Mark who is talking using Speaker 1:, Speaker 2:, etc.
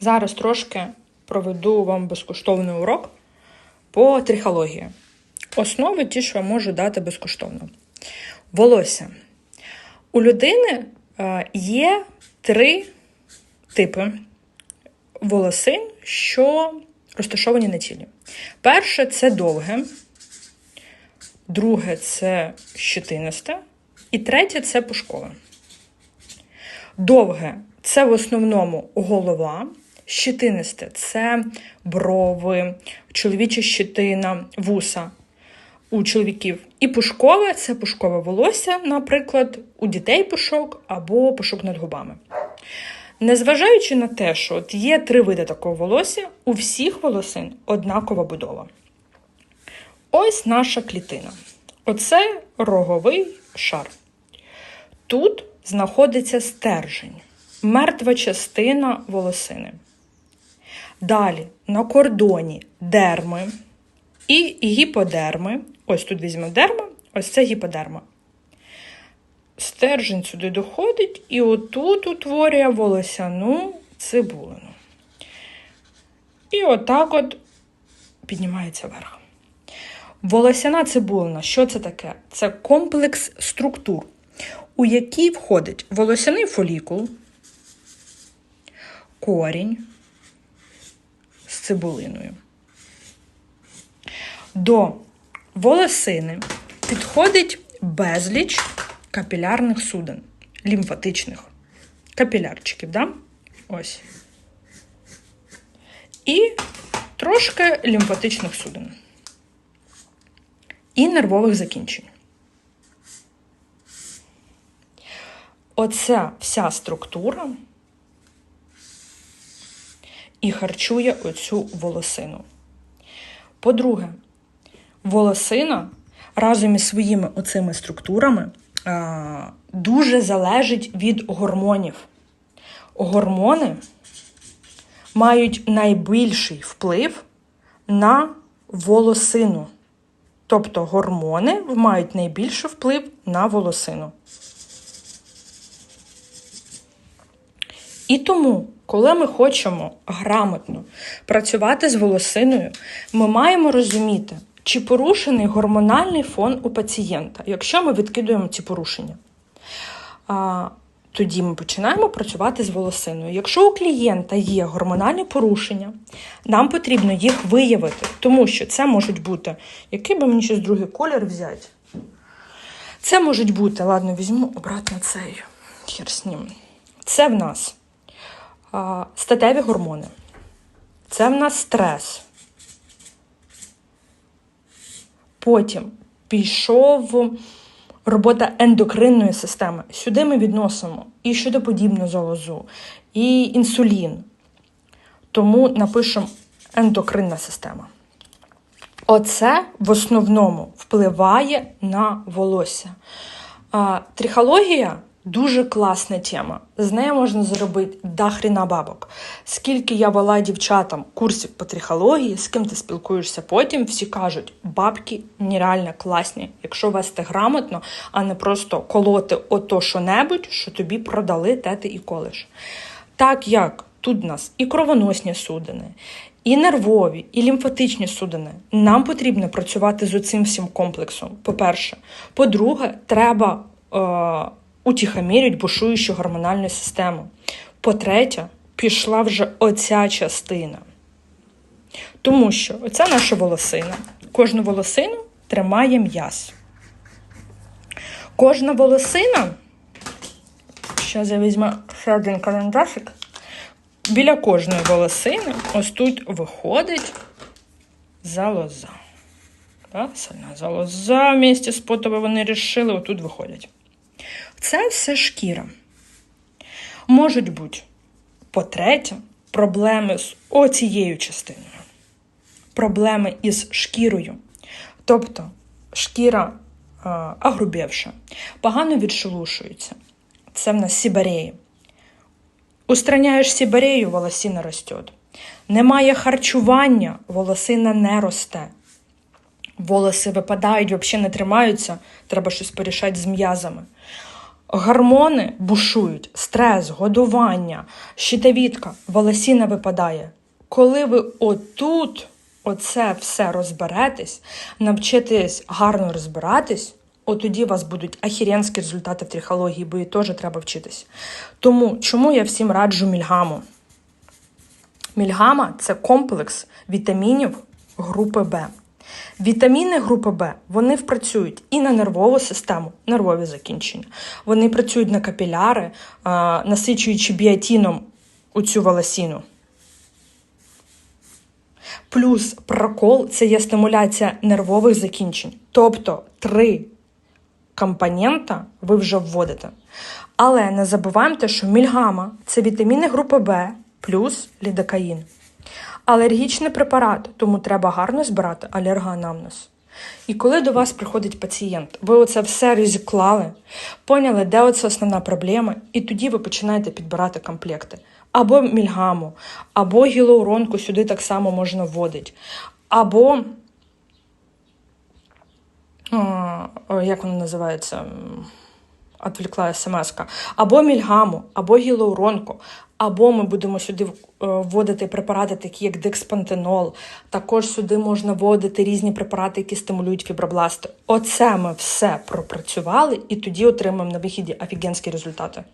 Speaker 1: Зараз трошки проведу вам безкоштовний урок по трихології. Основи ті, що я можу дати безкоштовно. Волосся. У людини е, є три типи волосин, що розташовані на тілі. Перше це довге, друге це щетинисте, і третє це пушкове. Довге це в основному голова, щетинисте це брови, чоловіча щетина, вуса у чоловіків. І пушкове це пушкове волосся, наприклад, у дітей пушок або пушок над губами. Незважаючи на те, що от є три види такого волосся, у всіх волосин однакова будова. Ось наша клітина. Оце роговий шар. Тут знаходиться стержень, мертва частина волосини. Далі на кордоні дерми і гіподерми. Ось тут візьмемо дерма, ось це гіподерма. Стержень сюди доходить і отут утворює волосяну цибулину. І отак от піднімається вверх. Волосяна цибулина, що це таке? Це комплекс структур, у який входить волосяний фолікул, корінь з цибулиною. До волосини підходить безліч капілярних суден, лімфатичних капілярчиків, да? Ось. І трошки лімфатичних суден. І нервових закінчень. Оця вся структура і харчує оцю волосину. По-друге, волосина разом із своїми оцими структурами дуже залежить від гормонів. Гормони мають найбільший вплив на волосину. Тобто гормони мають найбільший вплив на волосину. І тому, коли ми хочемо грамотно працювати з волосиною, ми маємо розуміти, чи порушений гормональний фон у пацієнта, якщо ми відкидуємо ці порушення. А, тоді ми починаємо працювати з волосиною. Якщо у клієнта є гормональні порушення, нам потрібно їх виявити, тому що це можуть бути, який би мені щось другий колір взяти. Це можуть бути, ладно, візьму обратно цей хер з ним. Це в нас статеві гормони. Це в нас стрес. Потім пішов робота ендокринної системи. Сюди ми відносимо і щодоподібну залозу, і інсулін. Тому напишемо ендокринна система. Оце в основному впливає на волосся. Трихологія дуже класна тема. З нею можна зробити дахріна бабок. Скільки я вела дівчатам курсів по трихології, з ким ти спілкуєшся потім, всі кажуть, бабки нереально класні, якщо вести грамотно, а не просто колоти ото що-небудь, що тобі продали, те ти і колиш. Так як тут в нас і кровоносні судини, і нервові, і лімфатичні судини. Нам потрібно працювати з оцим всім комплексом. По-перше, по-друге, треба е, утихомірюють бушуючу гормональну систему. По-третє, пішла вже оця частина. Тому що оця наша волосина. Кожну волосину тримає м'яз. Кожна волосина, зараз я візьму ще один календарик. Біля кожної волосини ось тут виходить залоза. Да? Сальна залоза в місті з вони рішили, отут виходять. Це все шкіра. Можуть бути, по-третє, проблеми з оцією частиною. Проблеми із шкірою. Тобто шкіра а, агрубівша, погано відшелушується. Це в нас сібареї. Устраняєш сібарею, волосина росте. Немає харчування, волосина не росте. Волоси випадають, взагалі не тримаються, треба щось порішати з м'язами. Гормони бушують, стрес, годування, щитовідка, волосіна випадає. Коли ви отут оце все розберетесь, навчитесь гарно розбиратись, от тоді у вас будуть ахіренські результати в трихології, бо її теж треба вчитись. Тому чому я всім раджу мільгаму? Мільгама це комплекс вітамінів групи Б. Вітаміни групи Б вони впрацюють і на нервову систему, нервові закінчення. Вони працюють на капіляри, насичуючи біотіном у цю волосіну. Плюс прокол це є стимуляція нервових закінчень. Тобто три компонента ви вже вводите. Але не забуваємо, те, що мільгама це вітаміни групи Б плюс лідокаїн. Алергічний препарат, тому треба гарно збирати алергоанамнез. І коли до вас приходить пацієнт, ви оце все розіклали, поняли, де оце основна проблема, і тоді ви починаєте підбирати комплекти. Або мільгаму, або гілоуронку сюди так само можна вводити. Або як воно називається? Отвлекла смс або мільгаму, або гілоуронку, або ми будемо сюди е, вводити препарати, такі як декспантенол. Також сюди можна вводити різні препарати, які стимулюють фібробласти. Оце ми все пропрацювали, і тоді отримаємо на вихіді офігенські результати.